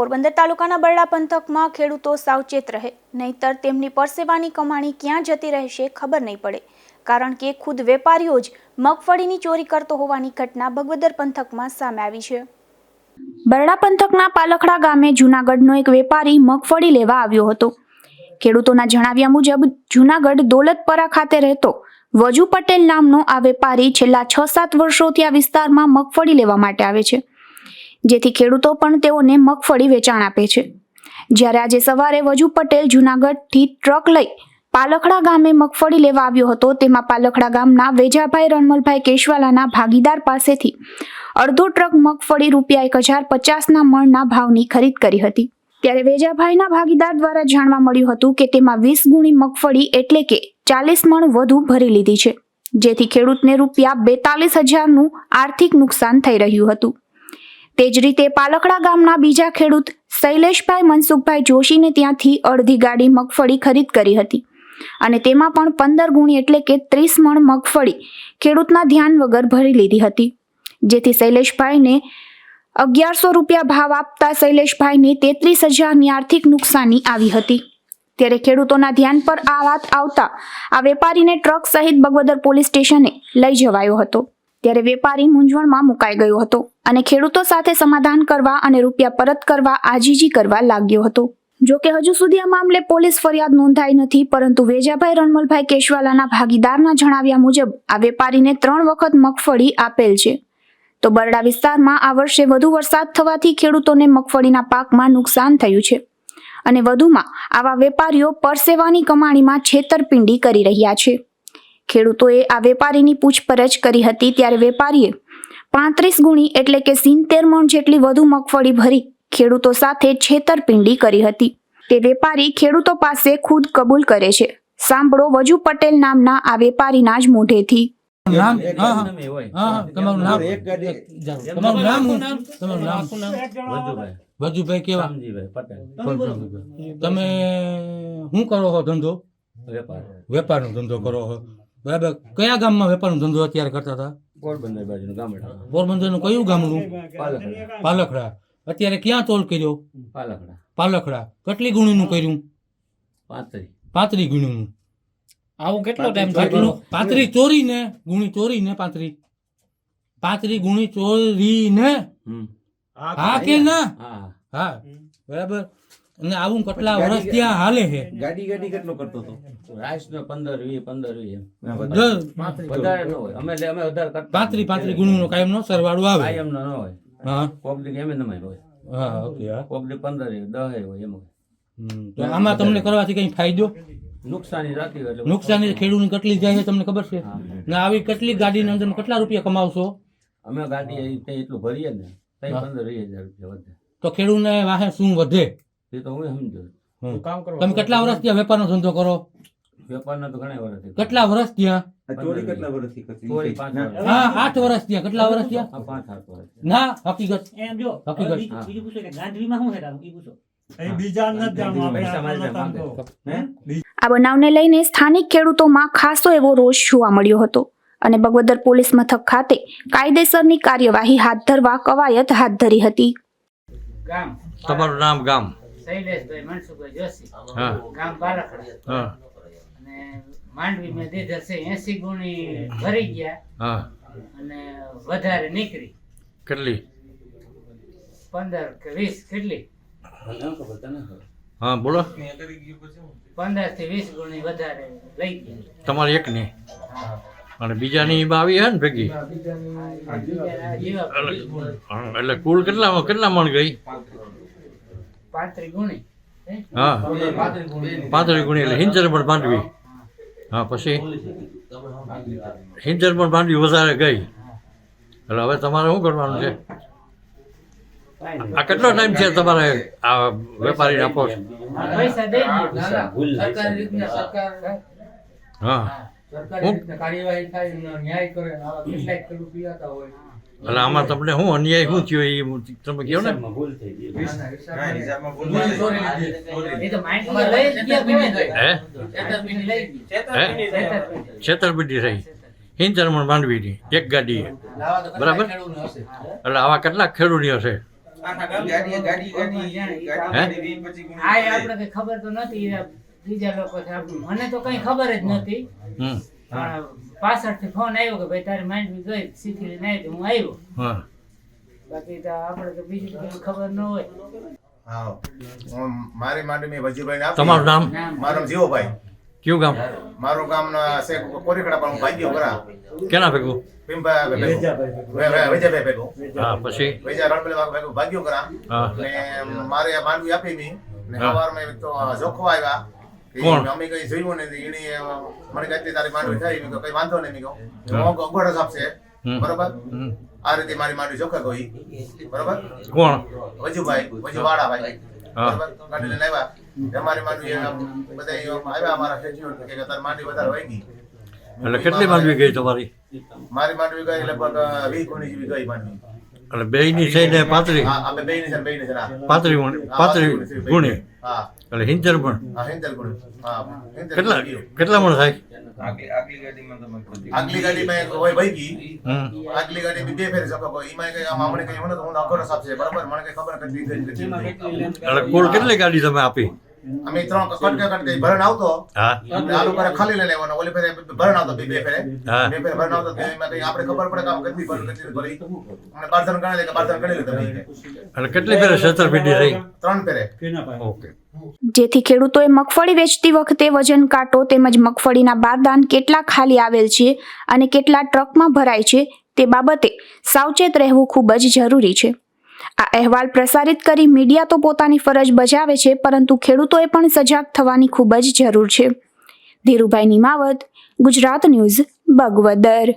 પોરબંદર તાલુકાના બરડા પંથકમાં ખેડૂતો સાવચેત રહે. નહીતર તેમની પરસેવાની કમાણી ક્યાં જતી રહેશે ખબર નહીં પડે. કારણ કે ખુદ વેપારીઓ જ મગફળીની ચોરી કરતો હોવાની ઘટના ભગવદર પંથકમાં સામે આવી છે. બરડા પંથકના પાલખડા ગામે જૂનાગઢનો એક વેપારી મગફળી લેવા આવ્યો હતો. ખેડૂતોના જણાવ્યા મુજબ, જૂનાગઢ દોલતપરા ખાતે રહેતો વજુ પટેલ નામનો આ વેપારી છેલ્લા છ સાત વર્ષોથી આ વિસ્તારમાં મગફળી લેવા માટે આવે છે. જેથી ખેડૂતો પણ તેઓને મગફળી વેચાણ આપે છે. જ્યારે આજે સવારે વજુ પટેલ જૂનાગઢથી ટ્રક લઈ પાલખડા ગામે મગફળી લેવા આવ્યો હતો, તેમાં પાલખડા ગામના વેજાભાઈ રણમલભાઈ કેશવાલાના ભાગીદાર પાસેથી અડધો ટ્રક મગફળી રૂપિયા એક હજાર પચાસના મણના ભાવની ખરીદ કરી હતી. ત્યારે વેજાભાઈના ભાગીદાર દ્વારા જાણવા મળ્યું હતું કે તેમાં વીસ ગુણી મગફળી એટલે કે ચાલીસ મણ વધુ ભરી લીધી છે, જેથી ખેડૂતને રૂપિયા બેતાલીસ હજારનું આર્થિક નુકસાન થઈ રહ્યું હતું. તે જ રીતે પાલખડા ગામના બીજા ખેડૂત શૈલેષભાઈ મનસુખભાઈ જોશીને ત્યાંથી અડધી ગાડી મગફળી ખરીદ કરી હતી. અને તેમાં પણ પંદર ગુણી એટલે કે ત્રીસ મણ મગફળી ખેડૂતના ધ્યાન વગર ભરી લીધી હતી. જેથી શૈલેષભાઈને અગિયારસો રૂપિયા ભાવ આપતા શૈલેષભાઈને તેત્રીસ હજારની આર્થિક નુકસાની આવી હતી. ત્યારે ખેડૂતોના ધ્યાન પર આ વાત આવતા આ વેપારીને ટ્રક સહિત બગવદર પોલીસ સ્ટેશને લઈ જવાયો હતો. ત્યારે વેપારી મૂંઝવણમાં મુકાઈ ગયો હતો અને ખેડૂતો સાથે સમાધાન કરવા અને રૂપિયા પરત કરવા આજીજી કરવા લાગ્યો હતો. જો કે હજુ સુધી આ મામલે પોલીસ ફરિયાદ નોંધાઈ નથી, પરંતુ વેજાભાઈ રણમલભાઈ કેશવાલાના ભાગીદારના જણાવ્યા મુજબ આ વેપારીને ત્રણ વખત મગફળી આપેલ છે. તો બરડા વિસ્તારમાં આ વર્ષે વધુ વરસાદ થવાથી ખેડૂતોને મગફળીના પાકમાં નુકસાન થયું છે. અને વધુમાં આવા વેપારીઓ પરસેવાની કમાણીમાં છેતરપિંડી કરી રહ્યા છે. ખેડૂતોએ આ વેપારીની પૂછપરછ કરી હતી ત્યારે વેપારીએ પાંત્રીસ ગુણી એટલે કે સિત્તેર મણ જેટલી વધુ મગફળી ભરી ખેડૂતો સાથે છેતરપિંડી કરી હતી. તે વેપારી ખેડૂતો પાસે ખુદ કબૂલ કરે છે. સાંભળો વજુ પટેલ નામના આ વેપારીના જ મોઢેથી. નામ? હા હા. નામે હોય. હા હા તમારું નામ? તમારું નામ તમારું નામ? વજુભાઈ, વજુભાઈ કેવા? પટેલ. તમે શું કરો છો ધંધો? વેપાર. વેપારનો ધંધો કરો છો બરાબર. કયા ગામમાં વેપારનો ધંધો અત્યારે કરતા હતા? પોરબંદર બાજુનું ગામડા પોરબંદરનું કયું ગામડું પાલખડા. અત્યારે ક્યાં તોલ કર્યો? પાલખડા. પાલખડા. કેટલી ગુણીનું કર્યું? પાંત્રી. પાંત્રી ગુણીનું. આવું કેટલો ટાઈમ કેટલું પાંત્રી ચોરીને ગુણી ચોરીને પાંત્રી. પાંત્રી ગુણી ચોરીને. હમ. હા કે ના? હા. હા. બરાબર. અને આવું કેટલા વર્ષ ત્યાં હાલે છે? ગાડી ગાડી કેટલો કરતો હતો? રાઈસ નો પંદર વી પંદર વી વધારે ન હોય. અમે અમે વધારે કરતા પાંત્રી પાંત્રી ગુણીનો કાયમ નો સરવાળો આવે. કાયમ નો ન હોય. હા. કોક દી એમ નમે હોય. હા ઓકે હા. પંદર દસ હોય એમ તો આમાં તમને કરવાથી કઈ ફાયદો? નુકસાની રાખી એટલે. નુકસાની ખેડૂતની કેટલી જાય છે તમને ખબર છે. ને આવી કેટલી ગાડીની અંદર કેટલા રૂપિયા કમાવશો? અમે ગાડી એટલું ભરીએ ને. પંદર વીસ હજાર રૂપિયા વધે. તો ખેડૂતને વાહે શું વધે? એ તો હું સમજો. કરો તમે કેટલા વર્ષથી વેપારનો ધંધો કરો? વેપારના તો ઘણા વર્ષ કેટલા વર્ષ ત્યાં આ ચોરી કેટલા વર્ષથી ચોરી પાંચ ના. વર્ષ. હા આઠ વર્ષ ત્યાં કેટલા વર્ષ ત્યાં પાંચ સાત વર્ષ ના હકીકત. એમ જો હકીકત. બીજું બીજું પૂછો કે ગાંધીમાં શું હેરાન? ઈ પૂછો. એ બીજા નથી જાણવું આપણે પૈસા મારી આપણો માંગે. ધંધો. હે? આ બનાવને લઈને સ્થાનિક ખેડૂતોમાં ખાસો એવો રોષ જોવા મળ્યો હતો. અને બગવદર પોલીસ મથક ખાતે કાયદેસરની કાર્યવાહી હાથ ધરવા કવાયત હાથ ધરી હતી. તમારું નામ ગામ? શૈલેષભાઈ મનસુખભાઈ જોશી. ગામ બારખડા અને માંડવી મેં દીધા છે એસી ગુણી ભરી ગયા. અને વધારે નીકળી. કેટલી? પંદર કે વીસ કેટલી? હા બોલો. પંદરથી વીસ ગુણી વધારે લઈ ગયા. એક ને અને બીજાની ની આવી હે ને ભેગી? એટલે કુલ કેટલા કેટલા મણ ગઈ? પાંત્રી ગુણી. હે? ગુણી. એટલે હિંચર પણ માંડવી હા પછી હિંચર પણ માંડવી વધારે ગઈ. એટલે હવે તમારે શું કરવાનું છે? આ કેટલો ટાઈમ છે તમારે આ વેપારીને આપો હા કાર્યવાહી થાય ન્યાય કરે કેટલાક ખેડૂત હોય. એટલે આમાં તમને શું અન્યાય શું થયો એ તમે કહો ને. છેતરપિંડી થઈ હિંચરમણ માંડવીની એક ગાડી બરાબર? એટલે આવા કેટલાક ખેડૂતો હશે. આખા ગામ ગાડી ગાડી ગાડી ગાડી ગાડી વીસ પચીસ ગુણી આ આપણે કઈ ખબર તો નથી. બીજા લોકો મને તો કઈ ખબર જ નથી. પણ ફોન આવ્યો કે ભાઈ તારી માંડવી ગઈ શીખી નહીં તો હું આવ્યો. હા. બાકી તો આપણે તો બીજું કઈ ખબર ન હોય. હા. મારી માટે મેં વજીભાઈને આપી. તમારું નામ? મારું જીવોભાઈ કયું ગામ? મારું ગામ છે કોરીકડા પણ હું ભાગ્યો કરા કેના ભેગું? વૈજાભાઈ ભેગો. હા પછી? વૈજા રણપલે ભેગો ભાગ્યો ને મારે આ માંડવી આપી મી. ને. સવારમાં તો જોખો આવ્યા. કોણ? અમે કઈ જોયું નથી એને મને કહેતી તારી માંડવી થઈ મેં કઈ વાંધો નહીં મેં કહું હું. અંગોઠો આપશે. બરોબર? આ રીતે મારી માંડવી જોખા ગઈ. બરોબર? કોણ? વજુભાઈ વજુવાળા ભાઈ હા. બરોબર? ગાડી લઈને આવ્યા. અમારી માંડવી બધા આવ્યા અમારા ખેતીઓ કે તારી માંડવી વધારે વહી ગઈ. એટલે કેટલી માંડવી ગઈ તમારી? મારી માંડવી ગઈ લગભગ વીસ ગુણી જેવી ગઈ માંડવી. એટલે બેયની થઈને પાંત્રી હા આપણે બે ની છે પાતળી પાતળી પાતળી ગુણી. પાંત્રી ગુણી. હા. એટલે હિંચર પણ. કેટલા કેટલા મણ થાય? આગલી ગાડીમાં હોય ભાઈ ગઈ. આગલી ગાડી બી બે ફેરી શકો એમાં કઈ આમ હમણાં કઈ મને તો હું સાપ છે. બરાબર? મને કઈ ખબર નથી. એટલે કુલ કેટલી ગાડી તમે આપી? અમે ત્રણ કટકે કટકે ભરણ આવતો. હા. આલુ પર ખાલી લઈ લેવાનો. ઓલી ફેરે ભરણ આવતો બે બે ફેરે. બે ફેરે ભરણ આવતો તે એમાં કઈ આપણે ખબર પડે કે કેટલી ભરણ કેટલી ભરી. અને બાર જણ લે કે બાર જણ ગણી લીધા અને કેટલી ફેરે છેતરપિંડી રહી? ત્રણ ફેરે. ઓકે. જેથી ખેડૂતોએ મગફળી વેચતી વખતે વજન કાંટો તેમજ મગફળીના બારદાન કેટલા ખાલી આવેલ છે અને કેટલા ટ્રકમાં ભરાય છે તે બાબતે સાવચેત રહેવું ખૂબ જ જરૂરી છે. આ અહેવાલ પ્રસારિત કરી મીડિયા તો પોતાની ફરજ બજાવે છે, પરંતુ ખેડૂતોએ પણ સજાગ થવાની ખૂબ જ જરૂર છે. ધીરુભાઈ નિમાવત, ગુજરાત ન્યૂઝ, બગવદર.